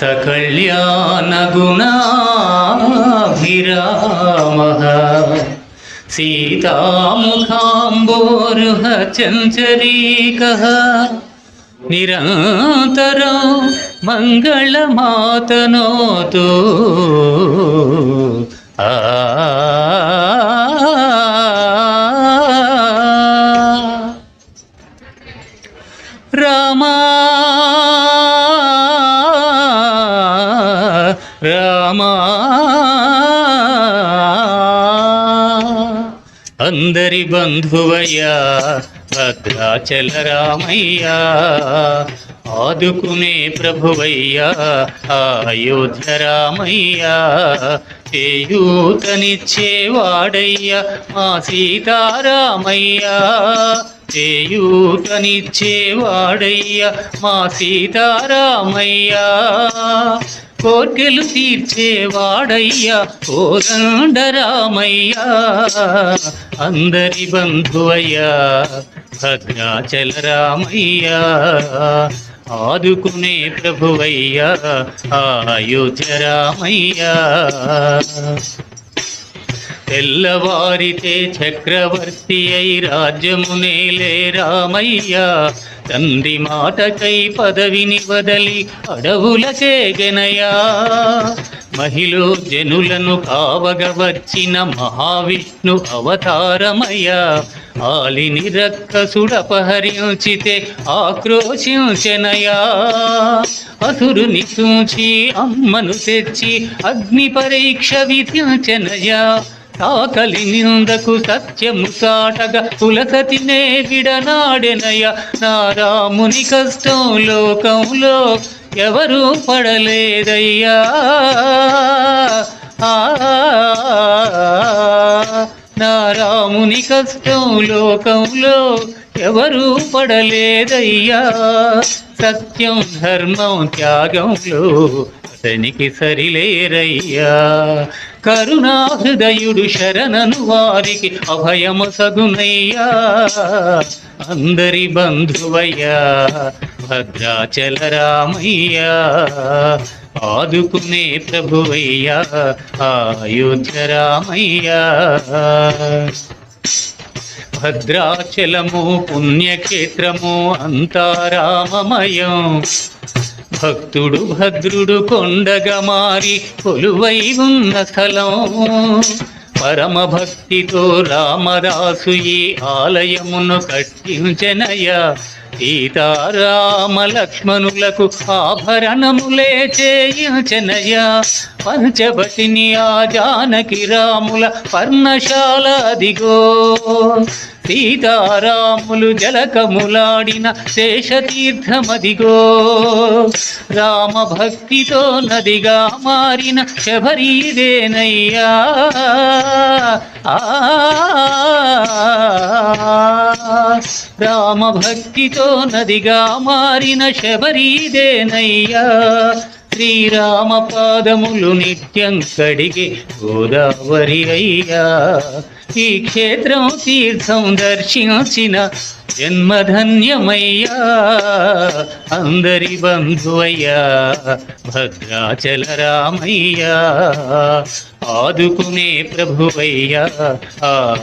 సమస్త కళ్యాణ గుణాభిరామః సీతాముఖాంబోరుహ చంచరీకः నిరంతరం మంగళమాతనోతు అందరి బంధువయ్యా భద్రాచల రామయ్యా ఆదుకునే ప్రభువయ్యా అయోధ్య రామయ్యా చేయూతనిచ్చేవాడయ్యా మా సీతారామయ్యా చేయూతనిచ్చేవాడయ్యా మా సీతారామయ్యా. కోర్కెలు తీర్చేవాడయ్యా. కోదండరామయ్యా అందరి బంధువయ్యా భద్రాచల రామయ్యా ఆదుకునే ప్రభువయ్యా అయోధ్య రామయ్యా. తెల్లవారితే చక్రవర్తి అయి రాజ్యమునేలే రామయ్య. తండ్రి మాటకై పదవిని వదలి అడవులకే గెనయా మహిళ జనులను కావగ వచ్చిన మహావిష్ణు అవతారమయ్య. ఆలిని రక్కసుడపహరించితే ఆక్రోశించనయా. అసురుని సూచి అమ్మను తెచ్చి అగ్ని పరీక్ష విధించనయా. ఆకలి నిందకు సత్యము సాటగా కులసతినే విడనాడెనయ నా రాముని కష్టం లోకంలో ఎవరు పడలేదయ్యా. ఆ, నా రాముని కష్టం లోకంలో ఎవరు పడలేదయ్యా. సత్యం ధర్మం త్యాగంలో అతనికి సరిలేరయ్యా. కరుణా హృదయుడు శరణను వారికి అభయము సగునయ్యా. అందరి బంధువయ్యా భద్రాచల రామయ్యా ఆదుకునే ప్రభువయ్యా అయోధ్య రామయ్యా. భద్రాచలము పుణ్యక్షేత్రము అంతా రామమయం. భక్తుడు భద్రుడు కొండగా మారి కొలువై ఉన్న స్థలం. పరమ భక్తితో రామదాసు ఈ ఆలయమును కట్టించనయ సీతారామ లక్ష్మణులకు ఆభరణములే చేయించనయ పంచవటిని ఆ జానకి రాముల పర్ణశాల దిగో సీతారాములు జలకములాడిన శేషతీర్థమదిగో. రామ భక్తితో నదిగా మారిన శబరీదేనయ్యా రామ భక్తితో నదిగా మారిన శబరీదేనయ్యా శ్రీరామ పాదములు నిత్యం కడిగే గోదావరి అయ్యా. ఈ క్షేత్రం తీర్థం దర్శించిన జన్మధన్యమయ్యా. అందరి బంధువయ్యా భద్రాచల రామయ్యా. ఆదుకునే ప్రభువయ్యా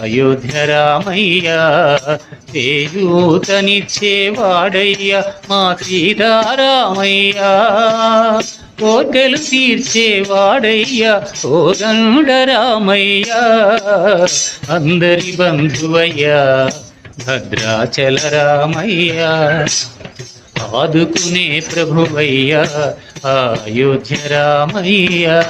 అయోధ్య రామయ్యా. చేయూతనిచ్చేవాడయ్యా మా సీతారామయ్యా. కోర్కెలు తీర్చేవాడయ్యా. ఓ గండరామయ్యా అందరి బంధువయ్యా. భద్రాచల రామయ్యా. ఆదుకునే ప్రభువయ్యా. అయోధ్య రామయ్యా.